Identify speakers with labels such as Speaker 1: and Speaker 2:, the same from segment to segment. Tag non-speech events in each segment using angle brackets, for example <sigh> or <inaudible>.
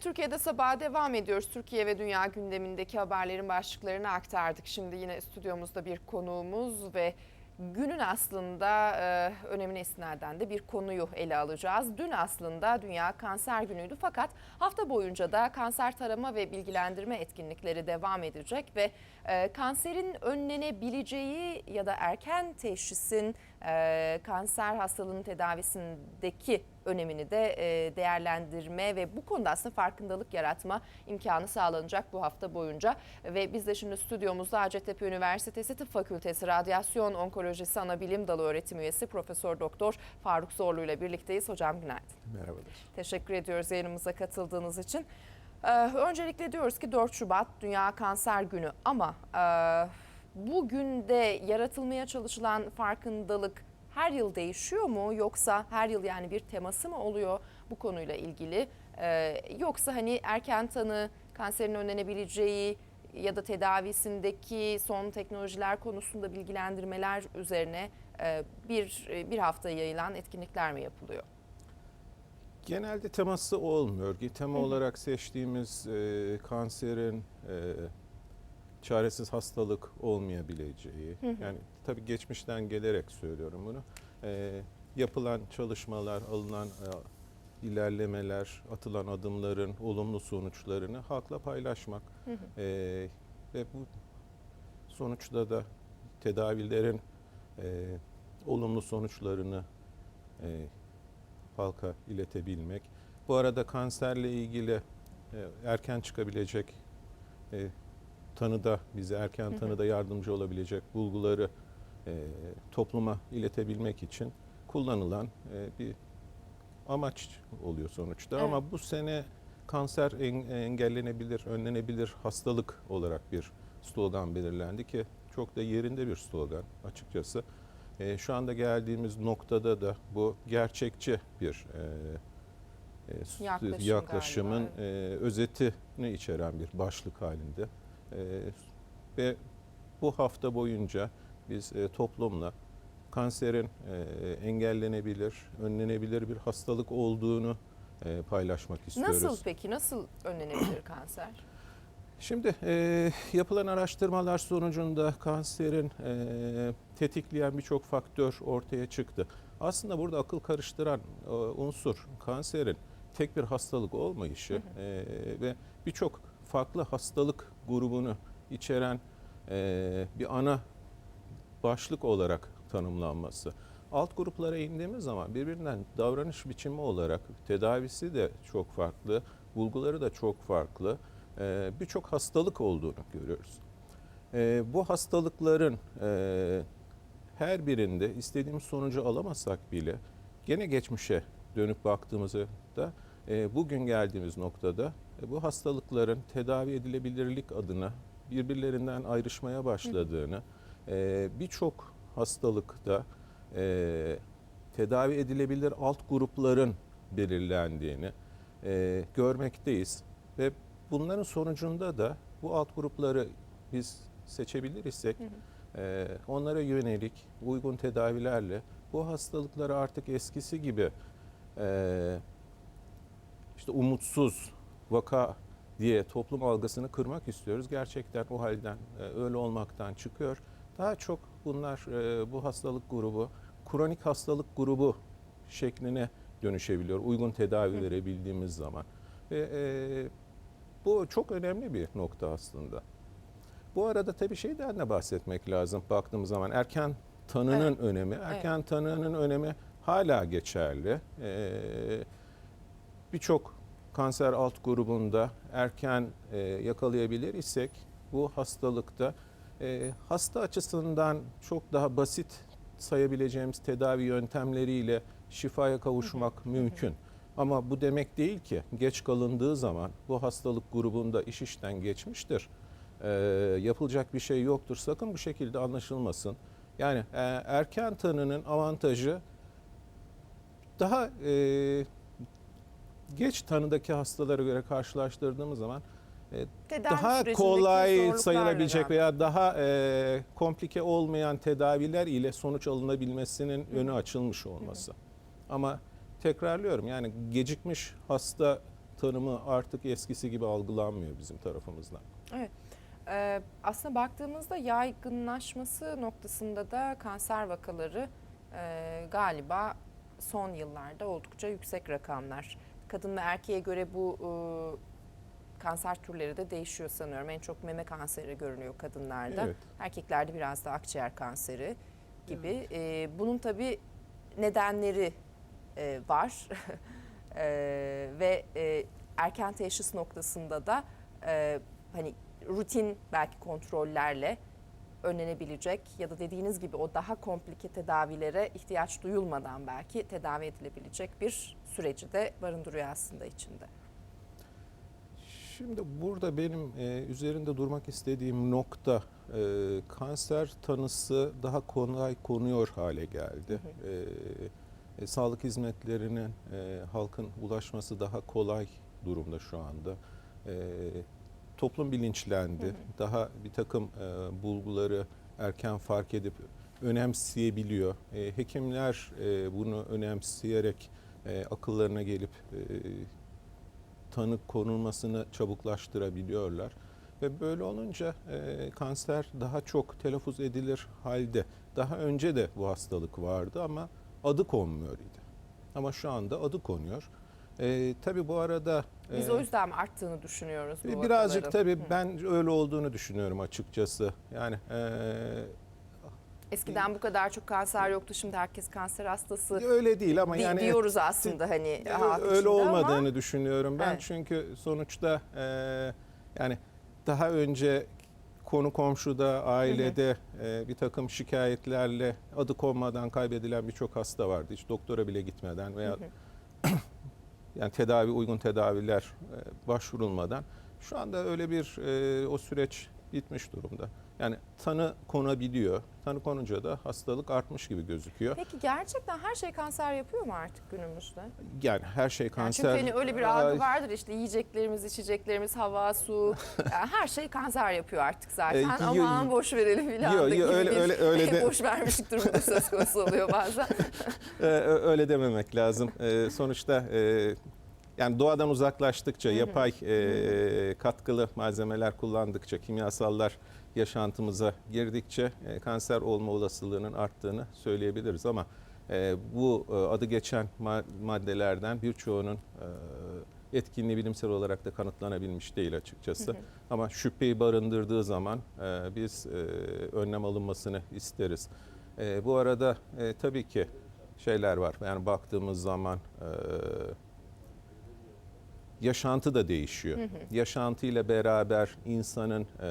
Speaker 1: Türkiye'de sabaha devam ediyoruz. Türkiye ve dünya gündemindeki haberlerin başlıklarını aktardık. Şimdi yine stüdyomuzda bir konuğumuz ve günün aslında e, önemine istinaden de bir konuyu ele alacağız. Dün aslında Dünya Kanser Günü'ydü fakat hafta boyunca da kanser tarama ve bilgilendirme etkinlikleri devam edecek ve e, kanserin önlenebileceği ya da erken teşhisin e, kanser hastalığının tedavisindeki önemini de e, değerlendirme ve bu konuda aslında farkındalık yaratma imkanı sağlanacak bu hafta boyunca. Ve biz de şimdi stüdyomuzda Hacettepe Üniversitesi Tıp Fakültesi Radyasyon Onkolojisi Anabilim Dalı öğretim üyesi Profesör Doktor Faruk Zorlu ile birlikteyiz. Hocam günaydın.
Speaker 2: Merhabalar.
Speaker 1: Teşekkür ediyoruz yayınımıza katıldığınız için. Ee, öncelikle diyoruz ki 4 Şubat Dünya Kanser Günü ama e, bugün de yaratılmaya çalışılan farkındalık her yıl değişiyor mu yoksa her yıl yani bir teması mı oluyor bu konuyla ilgili Ee, yoksa hani erken tanı kanserin önlenebileceği ya da tedavisindeki son teknolojiler konusunda bilgilendirmeler üzerine e, bir bir hafta yayılan etkinlikler mi yapılıyor?
Speaker 2: Genelde teması olmuyor. Tema olarak seçtiğimiz e, kanserin e, çaresiz hastalık olmayabileceği. Yani tabii geçmişten gelerek söylüyorum bunu. E, yapılan çalışmalar, alınan e, ilerlemeler, atılan adımların olumlu sonuçlarını halkla paylaşmak. E, ve bu sonuçta da tedavilerin e, olumlu sonuçlarını e, halka iletebilmek. Bu arada kanserle ilgili e, erken çıkabilecek e, tanıda bize erken tanıda yardımcı olabilecek bulguları e, topluma iletebilmek için kullanılan e, bir amaç oluyor sonuçta.
Speaker 1: Evet.
Speaker 2: Ama bu sene kanser en- engellenebilir, önlenebilir hastalık olarak bir slogan belirlendi ki çok da yerinde bir slogan açıkçası. E, şu anda geldiğimiz noktada da bu gerçekçi bir e, e,
Speaker 1: Yaklaşım
Speaker 2: yaklaşımın
Speaker 1: galiba.
Speaker 2: e, özetini içeren bir başlık halinde. E, ve bu hafta boyunca biz e, toplumla kanserin e, engellenebilir, önlenebilir bir hastalık olduğunu e, paylaşmak istiyoruz.
Speaker 1: Nasıl peki? Nasıl önlenebilir kanser?
Speaker 2: Şimdi e, yapılan araştırmalar sonucunda kanserin e, tetikleyen birçok faktör ortaya çıktı. Aslında burada akıl karıştıran e, unsur kanserin tek bir hastalık olmayışı e, ve birçok farklı hastalık grubunu içeren e, bir ana başlık olarak tanımlanması. Alt gruplara indiğimiz zaman birbirinden davranış biçimi olarak tedavisi de çok farklı, bulguları da çok farklı. Ee, Birçok hastalık olduğunu görüyoruz. Ee, Bu hastalıkların e, her birinde istediğimiz sonucu alamasak bile gene geçmişe dönüp baktığımızda da e, bugün geldiğimiz noktada e, bu hastalıkların tedavi edilebilirlik adına birbirlerinden ayrışmaya başladığını, e, birçok hastalıkta e, tedavi edilebilir alt grupların belirlendiğini e, görmekteyiz. Ve bunların sonucunda da bu alt grupları biz seçebilir isek e, onlara yönelik uygun tedavilerle bu hastalıkları artık eskisi gibi e, işte umutsuz vaka diye toplum algısını kırmak istiyoruz. Gerçekten o halden e, öyle olmaktan çıkıyor. Daha çok bunlar e, bu hastalık grubu kronik hastalık grubu şekline dönüşebiliyor. Uygun tedavi verebildiğimiz zaman. Ve e, bu çok önemli bir nokta aslında. Bu arada tabii şeyden de bahsetmek lazım baktığımız zaman erken tanının önemi. Erken tanının önemi hala geçerli. Ee, Birçok kanser alt grubunda erken e, yakalayabilir isek bu hastalıkta e, hasta açısından çok daha basit sayabileceğimiz tedavi yöntemleriyle şifaya kavuşmak mümkün. Ama bu demek değil ki geç kalındığı zaman bu hastalık grubunda iş işten geçmiştir. Ee, yapılacak bir şey yoktur. Sakın bu şekilde anlaşılmasın. Yani e, erken tanının avantajı daha e, geç tanıdaki hastalara göre karşılaştırdığımız zaman e,
Speaker 1: Tedavi
Speaker 2: daha
Speaker 1: sürecindeki
Speaker 2: kolay
Speaker 1: zorluklarla
Speaker 2: sayılabilecek veya daha e, komplike olmayan tedaviler ile sonuç alınabilmesinin önü açılmış olması. Ama tekrarlıyorum yani gecikmiş hasta tanımı artık eskisi gibi algılanmıyor bizim tarafımızdan.
Speaker 1: Ee, aslında baktığımızda yaygınlaşması noktasında da kanser vakaları e, galiba son yıllarda oldukça yüksek rakamlar. Kadın ve erkeğe göre bu e, kanser türleri de değişiyor sanıyorum. En çok meme kanseri görünüyor kadınlarda.
Speaker 2: Evet.
Speaker 1: Erkeklerde biraz da akciğer kanseri gibi. Ee, bunun tabii nedenleri e, var Ee, <laughs> ve e, erken teşhis noktasında da e, hani rutin belki kontrollerle önlenebilecek ya da dediğiniz gibi o daha komplike tedavilere ihtiyaç duyulmadan belki tedavi edilebilecek bir süreci de barındırıyor aslında içinde.
Speaker 2: Şimdi burada benim e, üzerinde durmak istediğim nokta e, kanser tanısı daha kolay konuyor hale geldi. E, e, sağlık hizmetlerinin e, halkın ulaşması daha kolay durumda şu anda. E, toplum bilinçlendi.
Speaker 1: Hı hı.
Speaker 2: Daha bir takım e, bulguları erken fark edip önemseyebiliyor. E, hekimler e, bunu önemseyerek e, akıllarına gelip e, tanı konulmasını çabuklaştırabiliyorlar. Ve böyle olunca e, kanser daha çok telaffuz edilir halde. Daha önce de bu hastalık vardı ama adı konmuyor idi. Ama şu anda adı konuyor. E, tabii bu arada
Speaker 1: Biz
Speaker 2: e,
Speaker 1: o yüzden arttığını düşünüyoruz bu
Speaker 2: birazcık
Speaker 1: vakaların?
Speaker 2: tabii
Speaker 1: Hı.
Speaker 2: ben öyle olduğunu düşünüyorum açıkçası. Yani e,
Speaker 1: Eskiden bu kadar çok kanser yoktu şimdi herkes kanser hastası
Speaker 2: öyle değil ama
Speaker 1: di-
Speaker 2: yani
Speaker 1: diyoruz aslında hani
Speaker 2: öyle
Speaker 1: içinde ama-
Speaker 2: olmadığını düşünüyorum ben
Speaker 1: Evet.
Speaker 2: çünkü sonuçta e, yani daha önce konu komşuda ailede e, bir takım şikayetlerle adı konmadan kaybedilen birçok hasta vardı hiç doktora bile gitmeden veya
Speaker 1: Hı hı.
Speaker 2: Yani tedavi uygun tedaviler e, başvurulmadan şu anda öyle bir e, o süreç bitmiş durumda. Yani tanı konabiliyor. Tanı konunca da hastalık artmış gibi gözüküyor.
Speaker 1: Peki gerçekten her şey kanser yapıyor mu artık günümüzde?
Speaker 2: Yani her şey
Speaker 1: Yani
Speaker 2: kanser.
Speaker 1: çünkü hani öyle bir algı vardır işte yiyeceklerimiz, içeceklerimiz, hava, su. <laughs> Yani her şey kanser yapıyor artık zaten.
Speaker 2: E,
Speaker 1: Aman boş verelim filan
Speaker 2: yo- yo,
Speaker 1: gibi
Speaker 2: öyle-
Speaker 1: bir
Speaker 2: öyle- öyle de- <laughs>
Speaker 1: boş vermişlik durumu da söz konusu oluyor bazen. <laughs>
Speaker 2: Ö- öyle dememek lazım. Ee, sonuçta e, yani doğadan uzaklaştıkça, yapay e, katkılı malzemeler kullandıkça, kimyasallar yaşantımıza girdikçe e, kanser olma olasılığının arttığını söyleyebiliriz ama e, bu e, adı geçen ma- maddelerden birçoğunun e, etkinliği bilimsel olarak da kanıtlanabilmiş değil açıkçası.
Speaker 1: Hı hı.
Speaker 2: Ama şüpheyi barındırdığı zaman e, biz e, önlem alınmasını isteriz. E, bu arada e, tabii ki şeyler var. Yani baktığımız zaman e, yaşantı da değişiyor.
Speaker 1: Hı hı.
Speaker 2: Yaşantı ile beraber insanın e,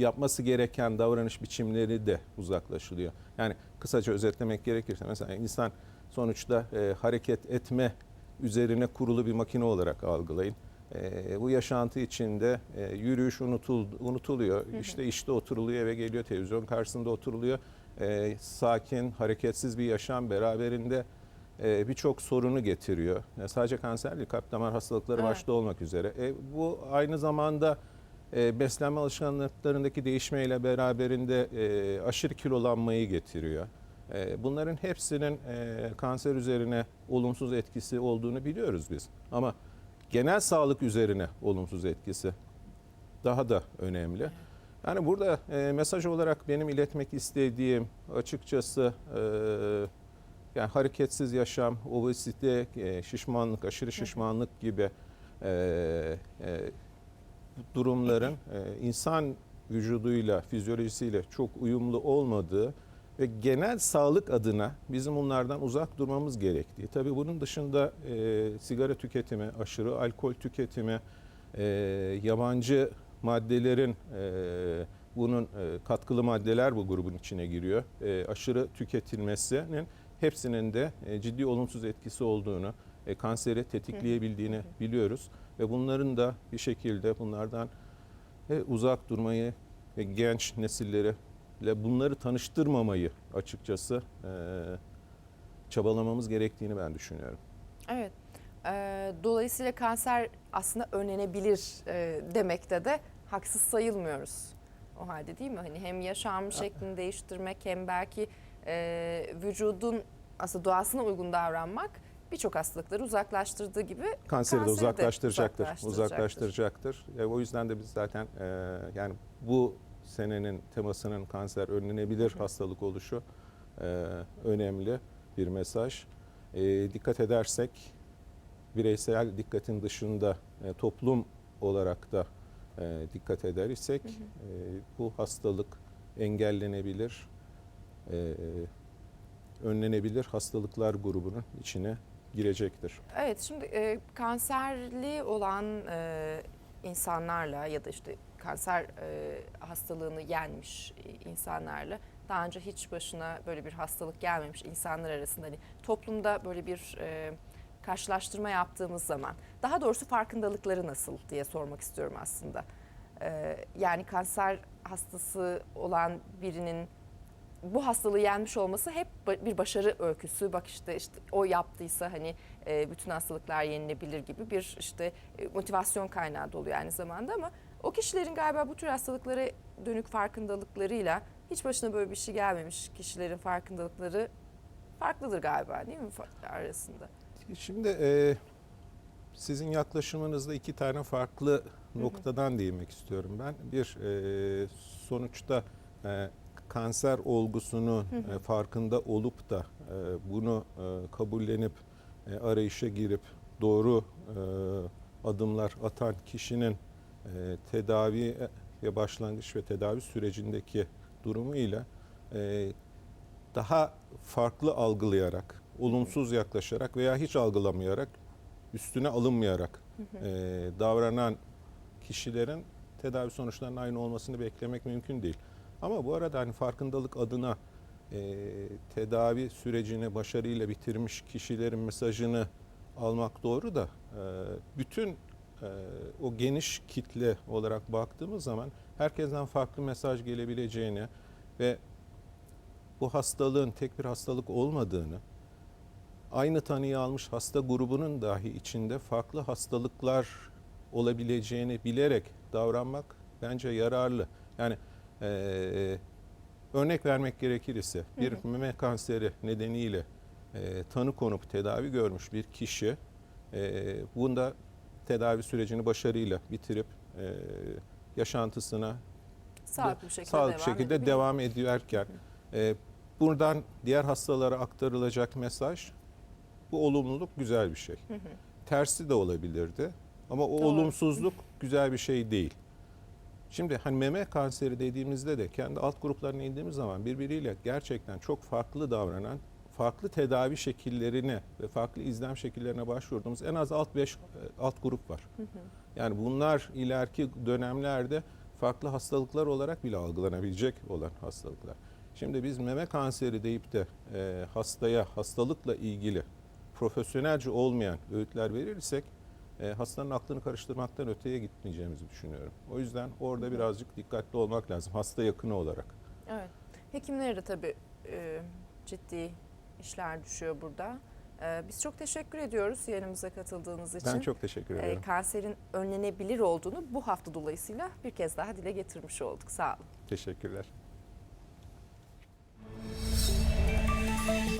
Speaker 2: yapması gereken davranış biçimleri de uzaklaşılıyor. Yani kısaca özetlemek gerekirse mesela insan sonuçta e, hareket etme üzerine kurulu bir makine olarak algılayın. E, bu yaşantı içinde e, yürüyüş unutul, unutuluyor.
Speaker 1: hı.
Speaker 2: İşte işte oturuluyor, eve geliyor, televizyon karşısında oturuluyor. E, sakin, hareketsiz bir yaşam beraberinde e, birçok sorunu getiriyor. Ya sadece kanser değil, kalp damar hastalıkları
Speaker 1: Evet.
Speaker 2: başta olmak üzere. E, bu aynı zamanda e, beslenme alışkanlıklarındaki değişmeyle beraberinde e, aşırı kilolanmayı getiriyor. E, bunların hepsinin e, kanser üzerine olumsuz etkisi olduğunu biliyoruz biz. Ama genel sağlık üzerine olumsuz etkisi daha da önemli. Yani burada e, mesaj olarak benim iletmek istediğim açıkçası e, yani hareketsiz yaşam, obezite, e, şişmanlık, aşırı şişmanlık gibi e, e, durumların e, insan vücuduyla, fizyolojisiyle çok uyumlu olmadığı ve genel sağlık adına bizim bunlardan uzak durmamız gerektiği. Tabii bunun dışında e, sigara tüketimi, aşırı alkol tüketimi, e, yabancı maddelerin e, bunun e, katkılı maddeler bu grubun içine giriyor. E, aşırı tüketilmesinin hepsinin de e, ciddi olumsuz etkisi olduğunu, e, kanseri tetikleyebildiğini biliyoruz ve bunların da bir şekilde bunlardan e, uzak durmayı ve genç nesilleri ile bunları tanıştırmamayı açıkçası e, çabalamamız gerektiğini ben düşünüyorum.
Speaker 1: Evet. Ee, dolayısıyla kanser aslında önlenebilir e, demekte de haksız sayılmıyoruz. O halde değil mi? Hani hem yaşam şeklini değiştirmek hem belki e, vücudun aslında doğasına uygun davranmak birçok hastalıkları uzaklaştırdığı gibi
Speaker 2: Kanseri de uzaklaştıracaktır.
Speaker 1: uzaklaştıracaktır.
Speaker 2: E, o yüzden de biz zaten e, yani bu senenin temasının kanser önlenebilir hastalık oluşu e, önemli bir mesaj. E, dikkat edersek bireysel dikkatin dışında e, toplum olarak da e, dikkat eder isek e, bu hastalık engellenebilir, e, önlenebilir hastalıklar grubunun içine girecektir.
Speaker 1: Evet şimdi e, kanserli olan e, insanlarla ya da işte kanser e, hastalığını yenmiş e, insanlarla daha önce hiç başına böyle bir hastalık gelmemiş insanlar arasında hani toplumda böyle bir e, karşılaştırma yaptığımız zaman daha doğrusu farkındalıkları nasıl diye sormak istiyorum aslında. E, yani kanser hastası olan birinin bu hastalığı yenmiş olması hep bir başarı öyküsü. Bak işte işte o yaptıysa hani e, bütün hastalıklar yenilebilir gibi bir işte e, motivasyon kaynağı da oluyor aynı zamanda ama o kişilerin galiba bu tür hastalıklara dönük farkındalıklarıyla hiç başına böyle bir şey gelmemiş kişilerin farkındalıkları farklıdır galiba değil mi arasında?
Speaker 2: Şimdi e, sizin yaklaşımınızda iki tane farklı noktadan değinmek istiyorum ben. Bir e, sonuçta e, kanser olgusunu e, farkında olup da e, bunu e, kabullenip arayışa girip doğru adımlar atan kişinin e, tedaviye başlangıç ve tedavi sürecindeki durumuyla e, daha farklı algılayarak, olumsuz yaklaşarak veya hiç algılamayarak, üstüne alınmayarak davranan kişilerin tedavi sonuçlarının aynı olmasını beklemek mümkün değil. Ama bu arada hani farkındalık adına e, tedavi sürecini başarıyla bitirmiş kişilerin mesajını almak doğru da e, bütün e, o geniş kitle olarak baktığımız zaman herkesten farklı mesaj gelebileceğini ve bu hastalığın tek bir hastalık olmadığını, aynı tanıyı almış hasta grubunun dahi içinde farklı hastalıklar olabileceğini bilerek davranmak bence yararlı. Yani eee, örnek vermek gerekir ise bir meme kanseri nedeniyle eee, tanı konup tedavi görmüş bir kişi eee, bunda tedavi sürecini başarıyla bitirip eee, yaşantısına
Speaker 1: Sağlıklı bir şekilde
Speaker 2: sağlıklı
Speaker 1: devam
Speaker 2: şekilde
Speaker 1: edebilir.
Speaker 2: devam ediyorken e, buradan diğer hastalara aktarılacak mesaj bu olumluluk güzel bir şey. Tersi de olabilirdi ama o
Speaker 1: Doğru.
Speaker 2: olumsuzluk güzel bir şey değil. Şimdi hani meme kanseri dediğimizde de kendi alt gruplarına indiğimiz zaman birbiriyle gerçekten çok farklı davranan, farklı tedavi şekillerine ve farklı izlem şekillerine başvurduğumuz en az alt 5 alt grup var. Yani bunlar ileriki dönemlerde farklı hastalıklar olarak bile algılanabilecek olan hastalıklar. Şimdi biz meme kanseri deyip de e, hastaya hastalıkla ilgili profesyonelce olmayan öğütler verirsek e, hastanın aklını karıştırmaktan öteye gitmeyeceğimizi düşünüyorum. O yüzden orada birazcık dikkatli olmak lazım hasta yakını olarak.
Speaker 1: Evet. Hekimlere de tabii e, ciddi işler düşüyor burada. E, biz çok teşekkür ediyoruz yayınımıza katıldığınız için.
Speaker 2: Ben çok teşekkür
Speaker 1: E,
Speaker 2: ederim.
Speaker 1: kanserin önlenebilir olduğunu bu hafta dolayısıyla bir kez daha dile getirmiş olduk. Sağ olun.
Speaker 2: Teşekkürler.